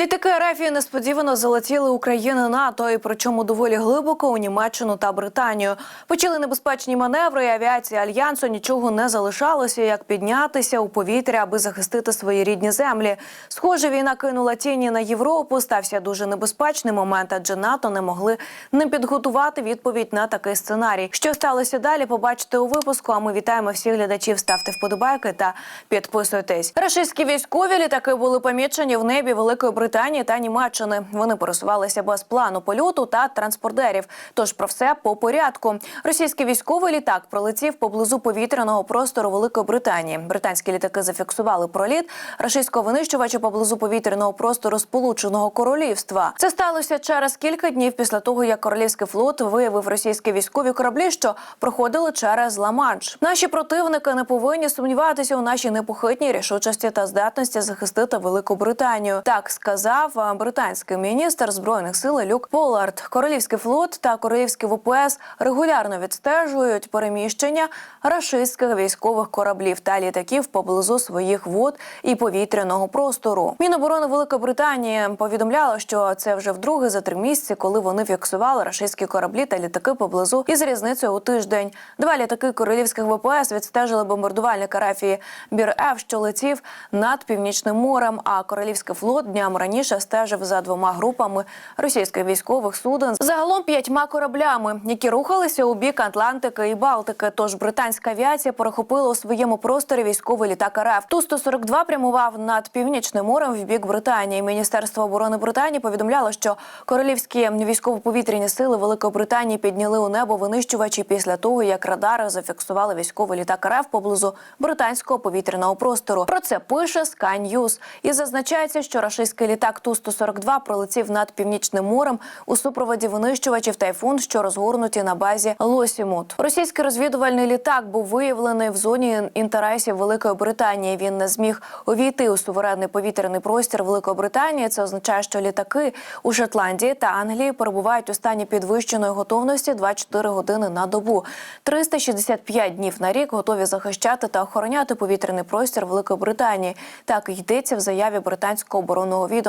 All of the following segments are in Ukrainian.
Літаки РФ несподівано залетіли Україну НАТО, і причому доволі глибоко у Німеччину та Британію. Почали небезпечні маневри. і Авіація альянсу нічого не залишалося, як піднятися у повітря, аби захистити свої рідні землі. Схоже, війна кинула тіні на Європу. Стався дуже небезпечний момент, адже НАТО не могли не підготувати відповідь на такий сценарій. Що сталося далі? Побачите у випуску. А ми вітаємо всіх глядачів. Ставте вподобайки та підписуйтесь. Рашистські військові літаки були помічені в небі Великої Британії та Німеччини. Вони пересувалися без плану польоту та транспортерів. Тож про все по порядку. Російський військовий літак пролетів поблизу повітряного простору Великої Британії. Британські літаки зафіксували проліт рашистського винищувача поблизу повітряного простору Сполученого Королівства. Це сталося через кілька днів після того, як королівський флот виявив російські військові кораблі, що проходили через Ла-Манш. Наші противники не повинні сумніватися у нашій непохитній рішучості та здатності захистити Велику Британію. Так сказав е, британський міністр збройних сил Люк Полард. Королівський флот та королівський ВПС регулярно відстежують переміщення рашистських військових кораблів та літаків поблизу своїх вод і повітряного простору. Міноборони Великої Британії повідомляло, що це вже вдруге за три місяці, коли вони фіксували рашистські кораблі та літаки поблизу із різницею у тиждень. Два літаки королівських ВПС відстежили бомбардувальник Арафії Бір Ф, що летів над північним морем. А королівський флот днями раніше стежив за двома групами російських військових суден загалом п'ятьма кораблями, які рухалися у бік Атлантики і Балтики. Тож британська авіація перехопила у своєму просторі військовий літак РФ. Ту 142 прямував над північним морем в бік Британії. Міністерство оборони Британії повідомляло, що королівські військово-повітряні сили Великої Британії підняли у небо винищувачі після того, як радари зафіксували військовий літак РФ поблизу британського повітряного простору. Про це пише Sky News. і зазначається, що рашистський літак Ту 142 пролетів над північним морем у супроводі винищувачів тайфун, що розгорнуті на базі Лосімут. Російський розвідувальний літак був виявлений в зоні інтересів Великої Британії. Він не зміг увійти у суверенний повітряний простір Великої Британії. Це означає, що літаки у Шотландії та Англії перебувають у стані підвищеної готовності 24 години на добу. 365 днів на рік готові захищати та охороняти повітряний простір Великої Британії. Так йдеться в заяві британського оборонного відомства.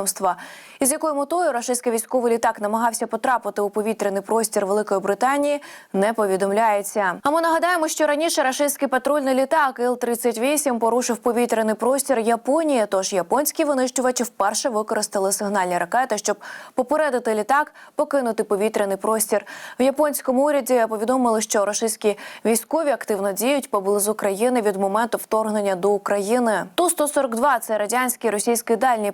Із якою метою рашистський військовий літак намагався потрапити у повітряний простір Великої Британії, не повідомляється. А ми нагадаємо, що раніше рашистський патрульний літак Іл-38 порушив повітряний простір Японії. Тож японські винищувачі вперше використали сигнальні ракети, щоб попередити літак покинути повітряний простір. В японському уряді повідомили, що рашистські військові активно діють поблизу країни від моменту вторгнення до України. Ту 142 це радянський російський дальній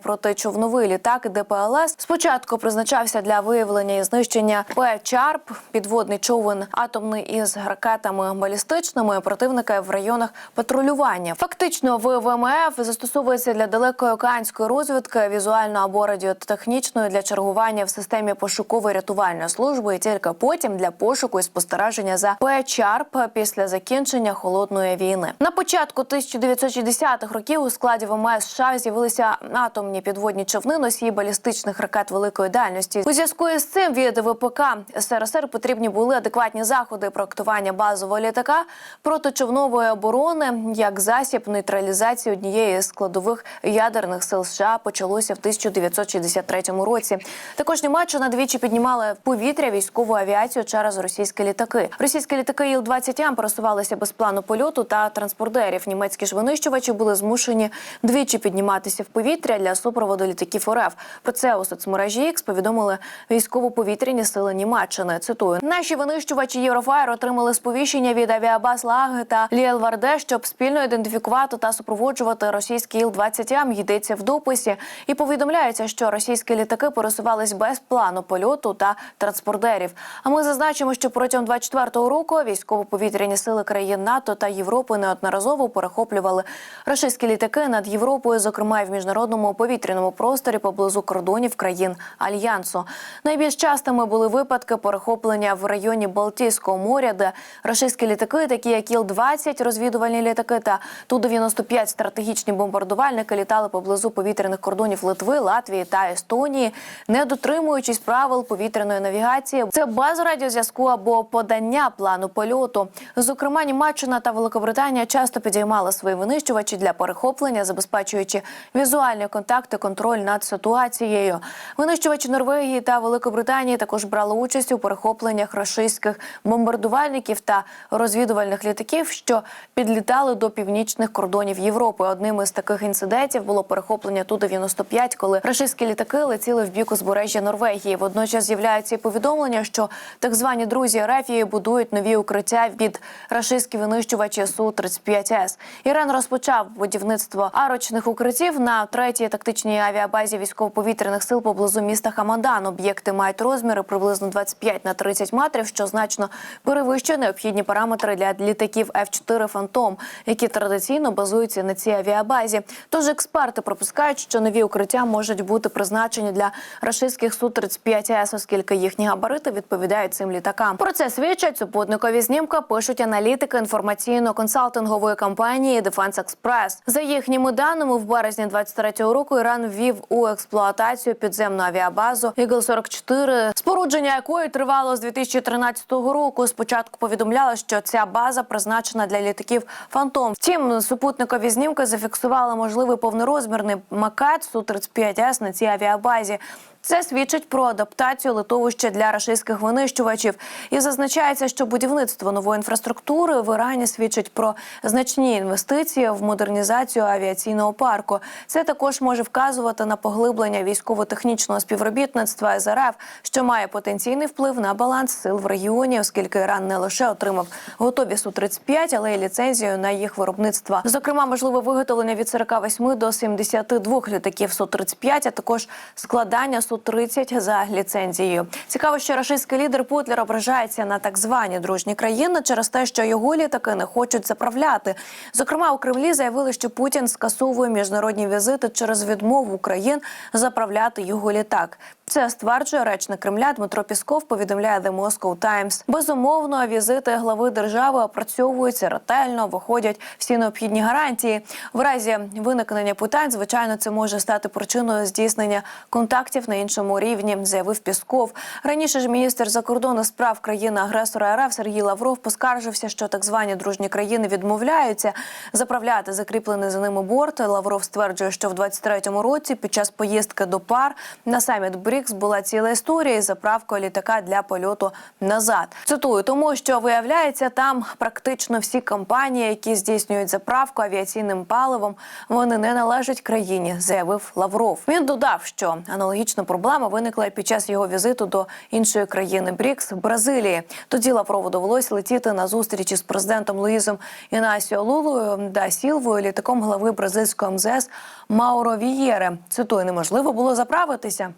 протичовновий літак ДПЛС. Спочатку призначався для виявлення і знищення П-Чарп, підводний човен атомний із ракетами балістичними противника в районах патрулювання. Фактично, в ВМФ застосовується для далекої океанської розвідки, візуально або радіотехнічної для чергування в системі пошукової рятувальної служби, і тільки потім для пошуку і спостереження за П-Чарп після закінчення холодної війни. На початку 1960-х років у складі ВМС США з'явилися атомні підводні човни носії балістичних ракет великої дальності. У зв'язку із цим від ВПК СРСР потрібні були адекватні заходи проектування базового літака протичовнової оборони як засіб нейтралізації однієї з складових ядерних сил США почалося в 1963 році. Також Німеччина двічі піднімала в повітря військову авіацію через російські літаки. Російські літаки Іл-20М пересувалися без плану польоту та транспортерів. Німецькі ж винищувачі були змушені двічі підніматися в повітря для супроводу літаків РФ. Про це у соцмережі X повідомили військово-повітряні сили Німеччини. Цитую: наші винищувачі Єврофаєр отримали сповіщення від авіабаз Лаги та Ліелварде, щоб спільно ідентифікувати та супроводжувати російський Іл-20М. Йдеться в дописі і повідомляється, що російські літаки пересувались без плану польоту та транспортерів. А ми зазначимо, що протягом 24-го року військово-повітряні сили країн НАТО та Європи неодноразово перехоплювали російські літаки над Європою, зокрема і в міжнародному повітряному просторі поблизу кордонів країн альянсу. Найбільш частими були випадки перехоплення в районі Балтійського моря, де російські літаки, такі як Іл-20, розвідувальні літаки та Ту-95 стратегічні бомбардувальники літали поблизу повітряних кордонів Литви, Латвії та Естонії, не дотримуючись правил повітряної навігації. Це без радіозв'язку або подання плану польоту. Зокрема, Німеччина та Великобританія часто підіймали свої винищувачі для перехоплення, забезпечуючи візуальні контакти, контроль над ситуацією. Винищувачі Норвегії та Великобританії також брали участь у перехопленнях рашистських бомбардувальників та розвідувальних літаків, що підлітали до північних кордонів Європи. Одним із таких інцидентів було перехоплення ту 95 коли рашистські літаки летіли в бік узбережжя Норвегії. Водночас з'являються і повідомлення, що так звані друзі Ерефії будують нові укриття під рашистські винищувачі су 35 с Іран розпочав будівництво арочних укриттів на третій тактичній авіабазі військово-повітряних сил поблизу міста Хамадан. Об'єкти мають розміри приблизно 25 на 30 метрів, що значно перевищує необхідні параметри для літаків F-4 Фантом, які традиційно базуються на цій авіабазі. Тож експерти припускають, що нові укриття можуть бути призначені для рашистських су 35 с оскільки їхні габарити відповідають цим літакам. Про це свідчать супутникові знімка. Пишуть аналітики інформаційно-консалтингової компанії Defense Express. За їхніми даними, в березні 23-го року Іран ввів у експлуатацію підземну авіабазу «Ігл-44», спорудження якої тривало з 2013 року. Спочатку повідомляли, що ця база призначена для літаків Фантом. Втім, супутникові знімки зафіксували можливий повнорозмірний макет су 35 с на цій авіабазі. Це свідчить про адаптацію литовища для рашистських винищувачів. І зазначається, що будівництво нової інфраструктури в Ірані свідчить про значні інвестиції в модернізацію авіаційного парку. Це також може вказувати на поглиблення військово-технічного співробітництва з РФ, що має потенційний вплив на баланс сил в регіоні, оскільки Іран не лише отримав готові су 35 але й ліцензію на їх виробництво. Зокрема, можливе виготовлення від 48 до 72 літаків су 35 а також складання су 30 за ліцензією. Цікаво, що рашистський лідер Путлер ображається на так звані дружні країни через те, що його літаки не хочуть заправляти. Зокрема, у Кремлі заявили, що Путін скасовує міжнародні візити через відмову Україн заправляти його літак. Це стверджує речник Кремля Дмитро Пісков. Повідомляє The Moscow Times. Безумовно, візити глави держави опрацьовуються ретельно, виходять всі необхідні гарантії. В разі виникнення питань, звичайно, це може стати причиною здійснення контактів на іншому рівні, заявив Пісков. Раніше ж міністр закордонних справ країни-агресора РФ Сергій Лавров поскаржився, що так звані дружні країни відмовляються заправляти закріплений за ними борт. Лавров стверджує, що в 23-му році під час поїздки до пар на саміт БРІКС була ціла історія із заправкою літака для польоту назад. Цитую, тому що виявляється, там практично всі компанії, які здійснюють заправку авіаційним паливом, вони не належать країні, заявив Лавров. Він додав, що аналогічна проблема виникла під час його візиту до іншої країни БРІКС Бразилії. Тоді Лаврову довелося летіти на зустрічі з президентом Луїзом Інасіо Лулою да Сілвою, літаком глави бразильського МЗС Мауро Вієре. Цитую, неможливо було заправитися,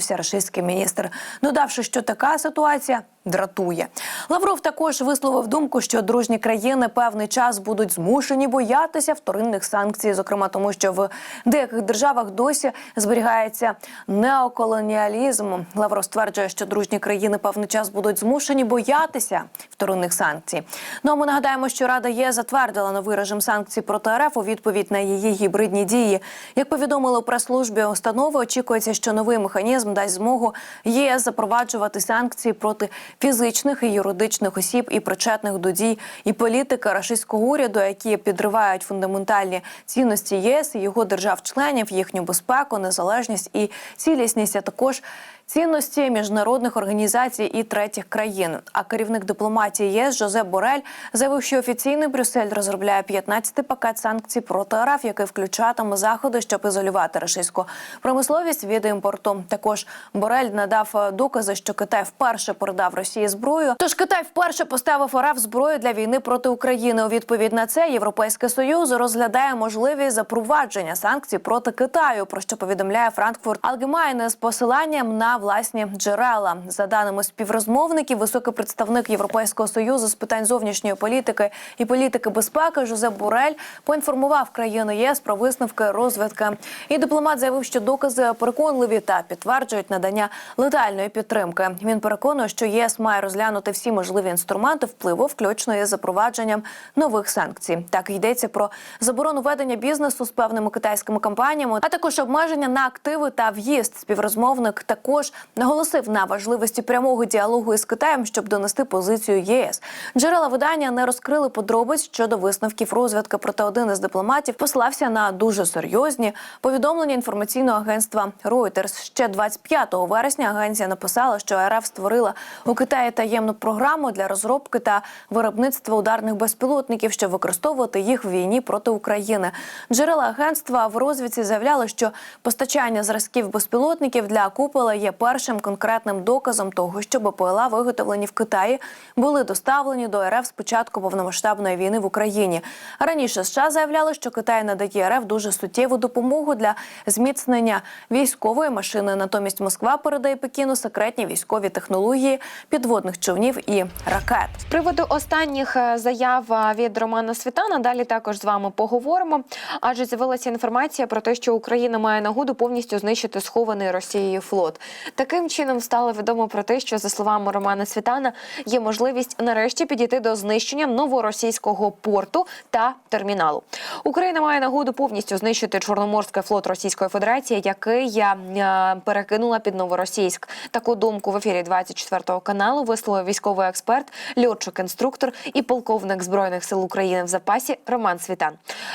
поскаржився рашистський міністр, додавши, що така ситуація дратує. Лавров також висловив думку, що дружні країни певний час будуть змушені боятися вторинних санкцій, зокрема тому, що в деяких державах досі зберігається неоколоніалізм. Лавров стверджує, що дружні країни певний час будуть змушені боятися вторинних санкцій. Ну а ми нагадаємо, що Рада ЄС затвердила новий режим санкцій проти РФ у відповідь на її гібридні дії. Як повідомили у прес-службі установи, очікується, що новий механізм дасть змогу ЄС запроваджувати санкції проти фізичних і юридичних осіб і причетних до дій і політики рашистського уряду, які підривають фундаментальні цінності ЄС його держав-членів, їхню безпеку, незалежність і цілісність, а також цінності міжнародних організацій і третіх країн. А керівник дипломатії ЄС Жозеп Борель заявив, що офіційний Брюссель розробляє 15-й пакет санкцій проти РФ, який включатиме заходи, щоб ізолювати рашистську промисловість від імпорту. Також Борель надав докази, що Китай вперше передав Росії зброю. Тож Китай вперше поставив РФ зброю для війни проти України. У відповідь на це Європейський Союз розглядає можливість запровадження санкцій проти Китаю. Про що повідомляє Франкфурт Allgemeine з посиланням на власні джерела. За даними співрозмовників, високий представник Європейського союзу з питань зовнішньої політики і політики безпеки Жозеп Борель поінформував країни ЄС про висновки розвідки. І дипломат заявив, що докази переконливі та підтверджують надання летальної підтримки. Він переконує, що ЄС має розглянути всі можливі інструменти впливу, включно із запровадженням нових санкцій. Так йдеться про заборону ведення бізнесу з певними китайськими компаніями, а також обмеження на активи та в'їзд. Співрозмовник також також наголосив на важливості прямого діалогу із Китаєм, щоб донести позицію ЄС. Джерела видання не розкрили подробиць щодо висновків розвідки. Проте один із дипломатів послався на дуже серйозні повідомлення інформаційного агентства Reuters. Ще 25 вересня агенція написала, що РФ створила у Китаї таємну програму для розробки та виробництва ударних безпілотників, щоб використовувати їх в війні проти України. Джерела агентства в розвідці заявляли, що постачання зразків безпілотників для купола є першим конкретним доказом того, що БПЛА, виготовлені в Китаї, були доставлені до РФ з початку повномасштабної війни в Україні. Раніше США заявляли, що Китай надає РФ дуже суттєву допомогу для зміцнення військової машини. Натомість Москва передає Пекіну секретні військові технології підводних човнів і ракет. З приводу останніх е, заяв е, від Романа Світана далі також з вами поговоримо. Адже з'явилася інформація про те, що Україна має нагоду повністю знищити схований Росією флот. Таким чином стало відомо про те, що за словами Романа Світана є можливість нарешті підійти до знищення новоросійського порту та терміналу. Україна має нагоду повністю знищити Чорноморський флот Російської Федерації, який я е, перекинула під новоросійськ. Таку думку в ефірі 24 каналу висловив військовий експерт, льотчик-інструктор і полковник збройних сил України в запасі Роман Світан.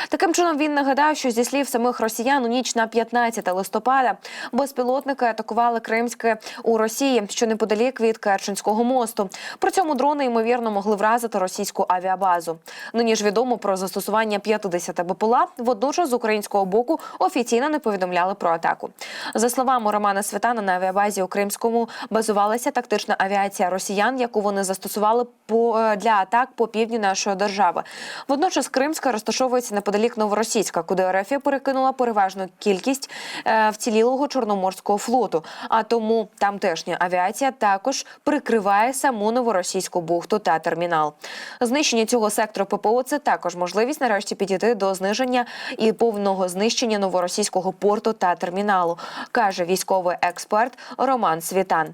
Таким чином він нагадав, що зі слів самих росіян у ніч на 15 листопада безпілотники атакували Кримське у Росії, що неподалік від Керченського мосту. При цьому дрони ймовірно могли вразити російську авіабазу. Нині ж відомо про застосування 50 БПЛА. Водночас з українського боку офіційно не повідомляли про атаку. За словами Романа Світана, на авіабазі у Кримському базувалася тактична авіація росіян, яку вони застосували е, для атак по півдню нашої держави. Водночас Кримська розташовується неподалік Новоросійська, куди РФ перекинула переважну кількість е, вцілілого чорноморського флоту. А тому тамтешня авіація також прикриває саму новоросійську бухту та термінал. Знищення цього сектору ППО це також можливість нарешті підійти до зниження і повного знищення новоросійського порту та терміналу, каже військовий експерт Роман Світан.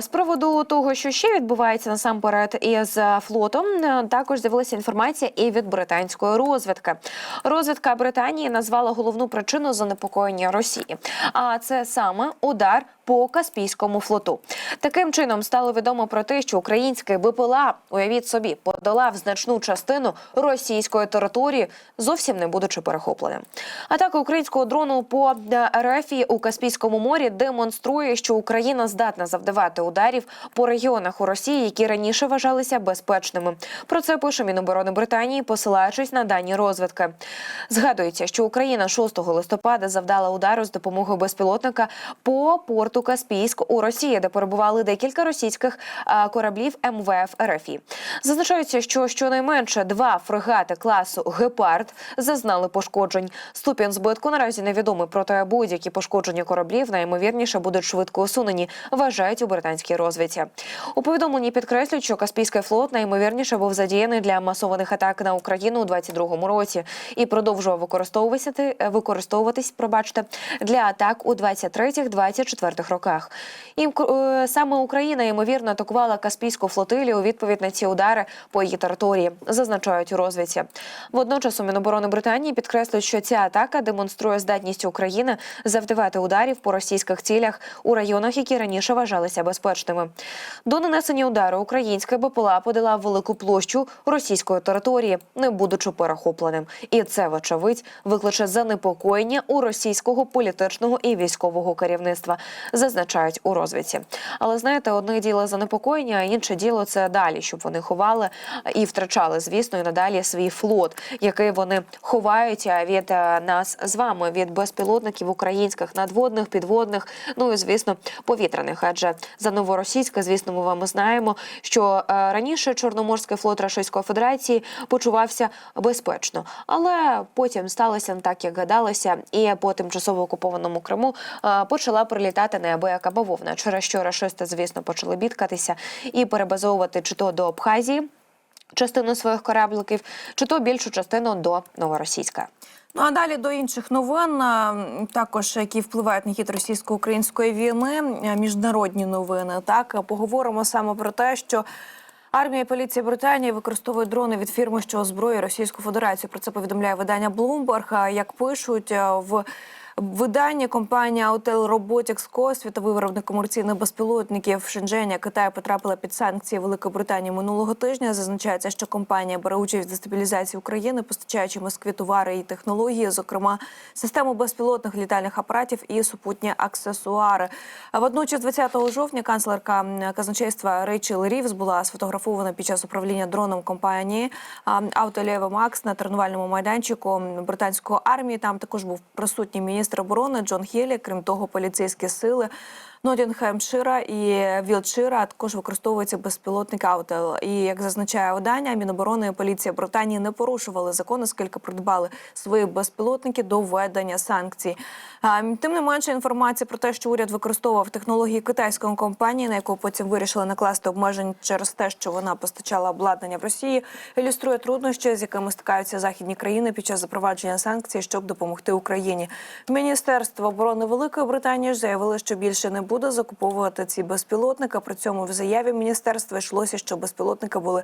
З приводу того, що ще відбувається насамперед із флотом, е, також з'явилася інформація і від британської розвідки. Розвідка Британії назвала головну причину занепокоєння Росії. А це саме удар по Каспійському флоту. Таким чином стало відомо про те, що український БПЛА, уявіть собі, подолав значну частину російської території, зовсім не будучи перехопленим. Атака українського дрону по е, РФ у Каспійському морі демонструє, що Україна здатна завдавати ударів по регіонах у Росії, які раніше вважалися безпечними. Про це пише Міноборони Британії, посилаючись на дані розвідки. Згадується, що Україна 6 листопада завдала удару з допомогою безпілотника по порту Каспійськ у Росії, де перебували декілька російських кораблів МВФ РФІ. Зазначається, що щонайменше два фрегати класу Гепард зазнали пошкоджень. Ступінь збитку наразі невідомий, проте будь-які пошкоджені кораблів найімовірніше будуть швидко усунені, вважають у британській розвідці. У повідомленні підкреслюють, що Каспійський флот найімовірніше був задіяний для масованих атак на Україну у 22-му році і продовжував використовуватися використовуватись, пробачте, для атак у 23-24 роках. І е, саме Україна ймовірно атакувала Каспійську флотилію у відповідь на ці удари по її території, зазначають у розвідці. Водночас у Міноборони Британії підкреслюють, що ця атака демонструє здатність України завдавати ударів по російських цілях у районах, які раніше вважалися безпечними. До нанесення удару українська БПЛА подала велику площу російської території, не будучи перехопленим. І це, вочевидь, викличе занепокоєння у російського політичного і військового керівництва, зазначають у розвідці. Але знаєте, одне діло занепокоєння, а інше діло це далі, щоб вони ховали і втрачали, звісно, і надалі свій флот, який вони ховають від е, нас з вами від безпілотників українських надводних, підводних, ну і звісно, повітряних. Адже за новоросійське, звісно, ми вами знаємо, що е, раніше Чорноморський флот Російської Федерації почувався безпечно, але потім сталося не так, як гадалося, і по тимчасово окупованому Криму е, почала прилітати неабияка бавовна, через що рашисти, звісно, почали бідкатися і перебазовувати чи то до Абхазії. Частину своїх корабликів, чи то більшу частину до новоросійська. Ну а далі до інших новин, також які впливають на хід російсько-української війни, міжнародні новини. Так поговоримо саме про те, що армія і поліція Британії використовують дрони від фірми, що озброює Російську Федерацію. Про це повідомляє видання Bloomberg. Як пишуть в Видання компанія Hotel Robotics Co., світовий виробник комерційних безпілотників в Шенжені, Китаю потрапила під санкції Великої Британії минулого тижня. Зазначається, що компанія бере участь в дестабілізації України, постачаючи Москві товари і технології, зокрема систему безпілотних літальних апаратів і супутні аксесуари. Водночас, 20 жовтня, канцлерка казначейства Рейчел Рівс була сфотографована під час управління дроном компанії Автолєва Макс на тренувальному майданчику британської армії. Там також був присутній міністр оборони Джон Хілі. Крім того, поліцейські сили Нотінгемшира і Вілчира також використовується безпілотник Аутел. І як зазначає видання, Міноборони і поліція Британії не порушували закон, оскільки придбали свої безпілотники до введення санкцій. Тим не менше, інформація про те, що уряд використовував технології китайської компанії, на яку потім вирішили накласти обмежень через те, що вона постачала обладнання в Росії, ілюструє труднощі, з якими стикаються західні країни під час запровадження санкцій, щоб допомогти Україні. Міністерство оборони Великої Британії ж заявило, що більше не буде закуповувати ці безпілотники. При цьому в заяві міністерства йшлося, що безпілотники були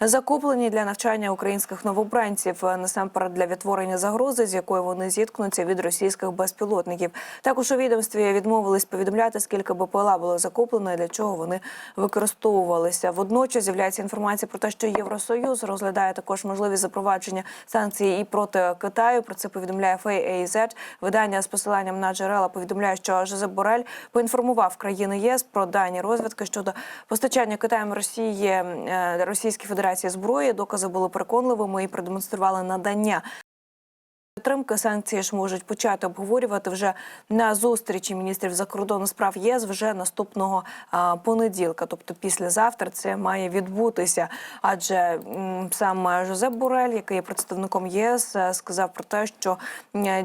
закуплені для навчання українських новобранців е, насамперед для відтворення загрози, з якою вони зіткнуться від російських безпілотників. Також у відомстві відмовились повідомляти, скільки БПЛА було закуплено і для чого вони використовувалися. Водночас з'являється інформація про те, що Євросоюз розглядає також можливість запровадження санкцій і проти Китаю. Про це повідомляє FAAZ. Видання з посиланням на джерела повідомляє, що Жозеп Борель поінформував країни ЄС про дані розвідки щодо постачання Китаєм Росії е, Російській Федерації зброї. Докази були переконливими і продемонстрували надання. Підтримки санкції ж можуть почати обговорювати вже на зустрічі міністрів закордонних справ ЄС вже наступного понеділка, тобто післязавтра це має відбутися. Адже сам Жозеп Борель, який є представником ЄС, е, сказав про те, що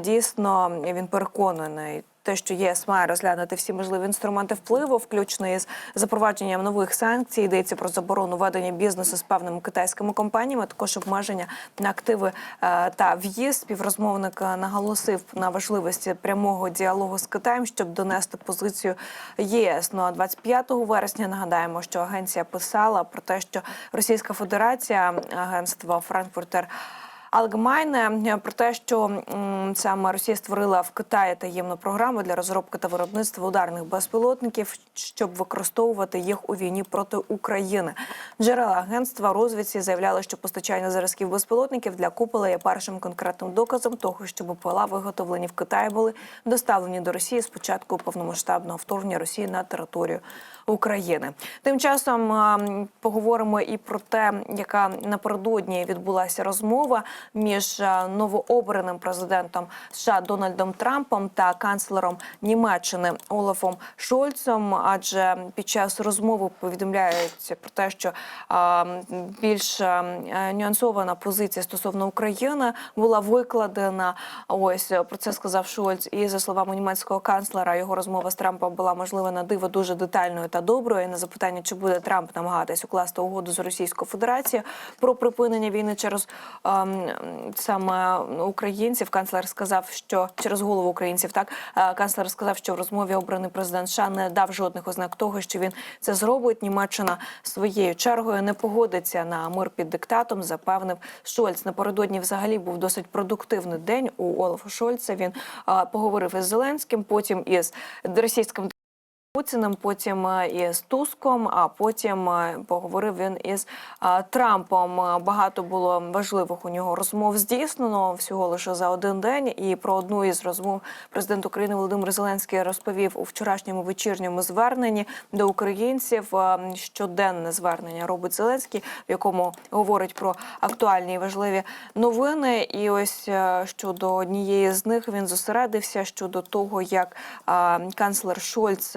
дійсно він переконаний. Те, що єС має розглянути всі можливі інструменти впливу, включно із запровадженням нових санкцій, йдеться про заборону ведення бізнесу з певними китайськими компаніями, також обмеження на активи е, та в'їзд. Співрозмовник наголосив на важливості прямого діалогу з Китаєм, щоб донести позицію ЄС. Ну а 25 вересня нагадаємо, що агенція писала про те, що Російська Федерація агентство Франкфуртер. Алгмайне про те, що саме Росія створила в Китаї таємну програму для розробки та виробництва ударних безпілотників, щоб використовувати їх у війні проти України. Джерела агентства розвідці заявляли, що постачання зразків безпілотників для купола є першим конкретним доказом того, що БПЛА виготовлені в Китаї були доставлені до Росії з початку повномасштабного вторгнення Росії на територію України. Тим часом поговоримо і про те, яка напередодні відбулася розмова між новообраним президентом США Дональдом Трампом та канцлером Німеччини Олафом Шольцем. Адже під час розмови повідомляється про те, що більш е, нюансована позиція стосовно України була викладена. Ось е, про це сказав Шольц. І за словами німецького канцлера, його розмова з Трампом була можливо на диво дуже детальною та доброю. І на запитання, чи буде Трамп намагатись укласти угоду з Російською Федерацією про припинення війни через ем, саме українців, канцлер сказав, що через голову українців, так канцлер сказав, що в розмові обраний президент США не дав жодних ознак того, що він це зробить. Німеччина своєю чергою не погодиться на мир під диктатом. Запевнив Шольц. Напередодні взагалі був досить продуктивний день у Олафа Шольца. Він поговорив із Зеленським, потім із російським Путіним, потім е, із Туском, а потім е, поговорив він із е, Трампом. Багато було важливих у нього розмов здійснено всього лише за один день. І про одну із розмов президент України Володимир Зеленський розповів у вчорашньому вечірньому зверненні до українців. Щоденне звернення робить Зеленський, в якому говорить про актуальні і важливі новини. І ось щодо однієї з них він зосередився щодо того, як канцлер Шольц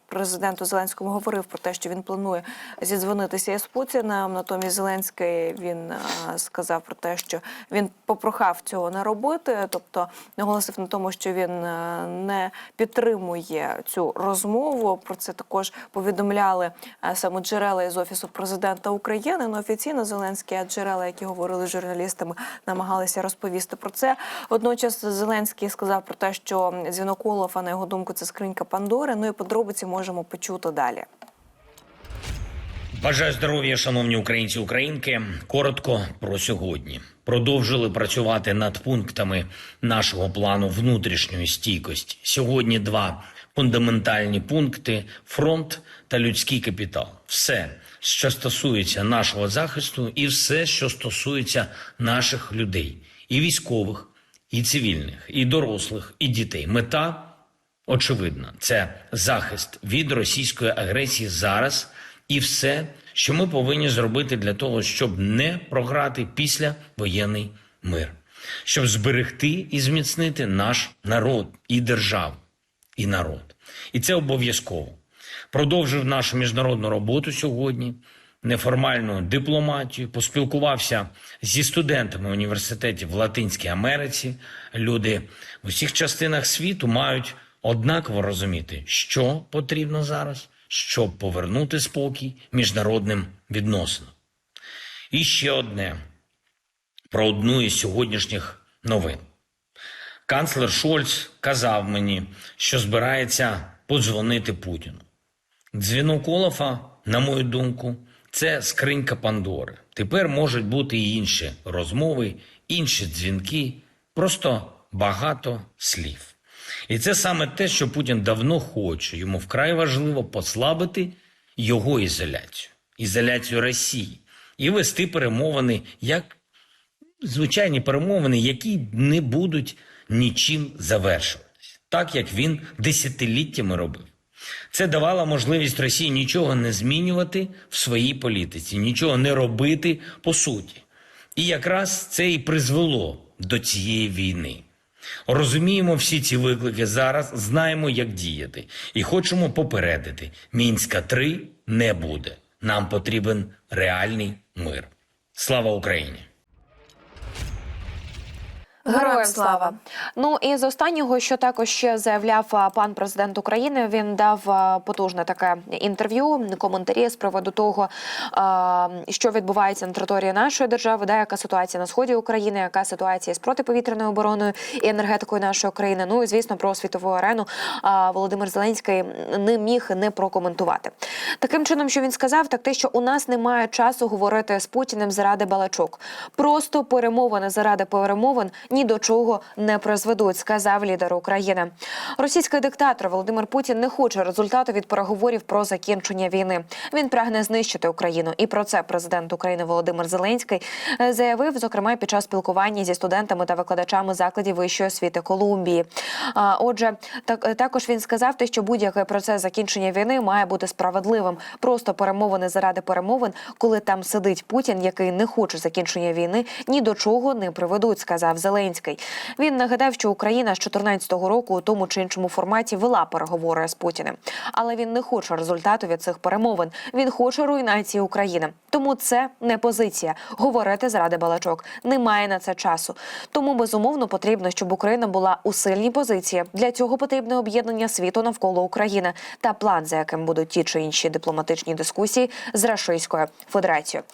президенту Зеленському говорив про те, що він планує зідзвонитися із Путіним. Натомість Зеленський він е, сказав про те, що він попрохав цього не робити, тобто наголосив на тому, що він е, не підтримує цю розмову. Про це також повідомляли е, саме джерела із офісу президента України. Ну офіційно Зеленський, а джерела, які говорили з журналістами, намагалися розповісти про це. Водночас Зеленський сказав про те, що дзвінок Олафа, на його думку, це скринька Пандори. Ну і подробиці можемо почути далі. Бажаю здоров'я, шановні українці українки. Коротко про сьогодні. Продовжили працювати над пунктами нашого плану внутрішньої стійкості. Сьогодні два фундаментальні пункти: фронт та людський капітал. Все, що стосується нашого захисту, і все, що стосується наших людей, і військових, і цивільних, і дорослих, і дітей. Мета очевидна це захист від російської агресії зараз і все, що ми повинні зробити для того, щоб не програти після воєнний мир, щоб зберегти і зміцнити наш народ і державу, і народ. І це обов'язково. Продовжив нашу міжнародну роботу сьогодні, неформальну дипломатію, поспілкувався зі студентами університетів в Латинській Америці. Люди в усіх частинах світу мають однаково розуміти, що потрібно зараз, щоб повернути спокій міжнародним відносинам. І ще одне про одну із сьогоднішніх новин. Канцлер Шольц казав мені, що збирається подзвонити Путіну. Дзвінок Олафа, на мою думку, це скринька Пандори. Тепер можуть бути і інші розмови, інші дзвінки, просто багато слів. І це саме те, що Путін давно хоче. Йому вкрай важливо послабити його ізоляцію, ізоляцію Росії і вести перемовини як звичайні перемовини, які не будуть нічим завершуватися, так як він десятиліттями робив. Це давало можливість Росії нічого не змінювати в своїй політиці, нічого не робити по суті. І якраз це і призвело до цієї війни. Розуміємо всі ці виклики зараз, знаємо, як діяти, і хочемо попередити: мінська 3 не буде. Нам потрібен реальний мир. Слава Україні! Героям слава! Ну і з останнього, що також ще заявляв пан президент України, він дав потужне таке інтерв'ю, коментарі з приводу того, що відбувається на території нашої держави, да, яка ситуація на сході України, яка ситуація з протиповітряною обороною і енергетикою нашої країни. Ну і звісно, про світову арену Володимир Зеленський не міг не прокоментувати. Таким чином, що він сказав, так те, що у нас немає часу говорити з Путіним заради балачок. Просто перемовини заради перемовин ні до чого не призведуть, сказав лідер України. Російський диктатор Володимир Путін не хоче результату від переговорів про закінчення війни. Він прагне знищити Україну, і про це президент України Володимир Зеленський е, заявив, зокрема під час спілкування зі студентами та викладачами закладів вищої освіти Колумбії. А, Отже, так е, також він сказав, те, що будь-який процес закінчення війни має бути справедливим. Просто перемовини заради перемовин, коли там сидить Путін, який не хоче закінчення війни, ні до чого не приведуть, сказав Зеленський. Він нагадав, що Україна з 2014 року у тому чи іншому форматі вела переговори з Путіним, але він не хоче результату від цих перемовин. Він хоче руйнації України. Тому це не позиція. Говорити заради балачок немає на це часу. Тому безумовно потрібно, щоб Україна була у сильній позиції. Для цього потрібне об'єднання світу навколо України та план, за яким будуть ті чи інші дипломатичні дискусії з Рашистською Федерацією.